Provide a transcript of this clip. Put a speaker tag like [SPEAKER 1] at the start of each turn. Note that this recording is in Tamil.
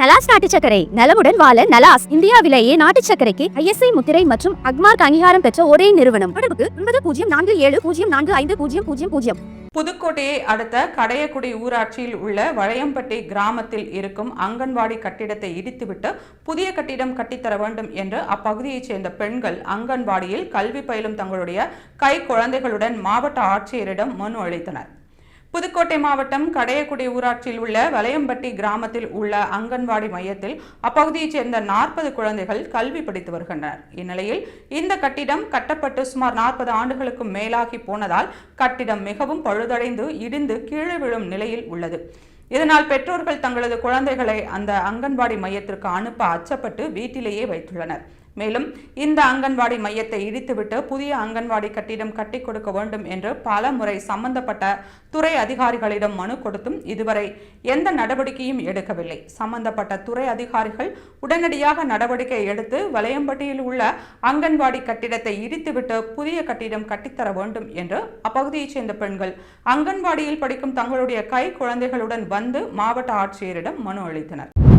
[SPEAKER 1] நலாஸ் நாட்டு சக்கரை நலமுடன் வாழ நலாஸ் இந்தியாவிலேயே நாட்டு சக்கரைக்கு ஐஎஸ்ஐ முத்திரை மற்றும் அக்மார்க் அங்கீகாரம் பெற்ற ஒரே நிறுவனம். தொடர்புக்கு ஒன்பது பூஜ்ஜியம் நான்கு ஏழு பூஜ்ஜியம் நான்கு ஐந்து பூஜ்ஜியம் பூஜ்ஜியம் பூஜ்ஜியம்.
[SPEAKER 2] புதுக்கோட்டையை அடுத்த கடையக்குடி ஊராட்சியில் உள்ள வளையம்பட்டி கிராமத்தில் இருக்கும் அங்கன்வாடி கட்டிடத்தை இடித்துவிட்டு புதிய கட்டிடம் கட்டித்தர வேண்டும் என்று அப்பகுதியைச் சேர்ந்த பெண்கள் அங்கன்வாடியில் கல்வி பயிலும் தங்களுடைய கை குழந்தைகளுடன் மாவட்ட ஆட்சியரிடம் மனு அளித்தனர். புதுக்கோட்டை மாவட்டம் கடையக்குடி ஊராட்சியில் உள்ள வலையம்பட்டி கிராமத்தில் உள்ள அங்கன்வாடி மையத்தில் அப்பகுதியைச் சேர்ந்த நாற்பது குழந்தைகள் கல்வி படித்து வருகின்றனர். இந்நிலையில் இந்த கட்டிடம் கட்டப்பட்டு சுமார் நாற்பது ஆண்டுகளுக்கும் மேலாகி போனதால் கட்டிடம் மிகவும் பழுதடைந்து இடிந்து கீழே விழும் நிலையில் உள்ளது. இதனால் பெற்றோர்கள் தங்களது குழந்தைகளை அந்த அங்கன்வாடி மையத்திற்கு அனுப்ப அச்சப்பட்டு வீட்டிலேயே வைத்துள்ளனர். மேலும் இந்த அங்கன்வாடி மையத்தை இடித்துவிட்டு புதிய அங்கன்வாடி கட்டிடம் கட்டி கொடுக்க வேண்டும் என்று பல முறை சம்பந்தப்பட்ட துறை அதிகாரிகளிடம் மனு கொடுத்தும் இதுவரை எந்த நடவடிக்கையும் எடுக்கவில்லை. சம்பந்தப்பட்ட துறை அதிகாரிகள் உடனடியாக நடவடிக்கை எடுத்து வலையம்பட்டியில் உள்ள அங்கன்வாடி கட்டிடத்தை இடித்துவிட்டு புதிய கட்டிடம் கட்டித்தர வேண்டும் என்று அப்பகுதியைச் சேர்ந்த பெண்கள் அங்கன்வாடியில் படிக்கும் தங்களுடைய கை குழந்தைகளுடன் வந்து மாவட்ட ஆட்சியரிடம் மனு அளித்தனர்.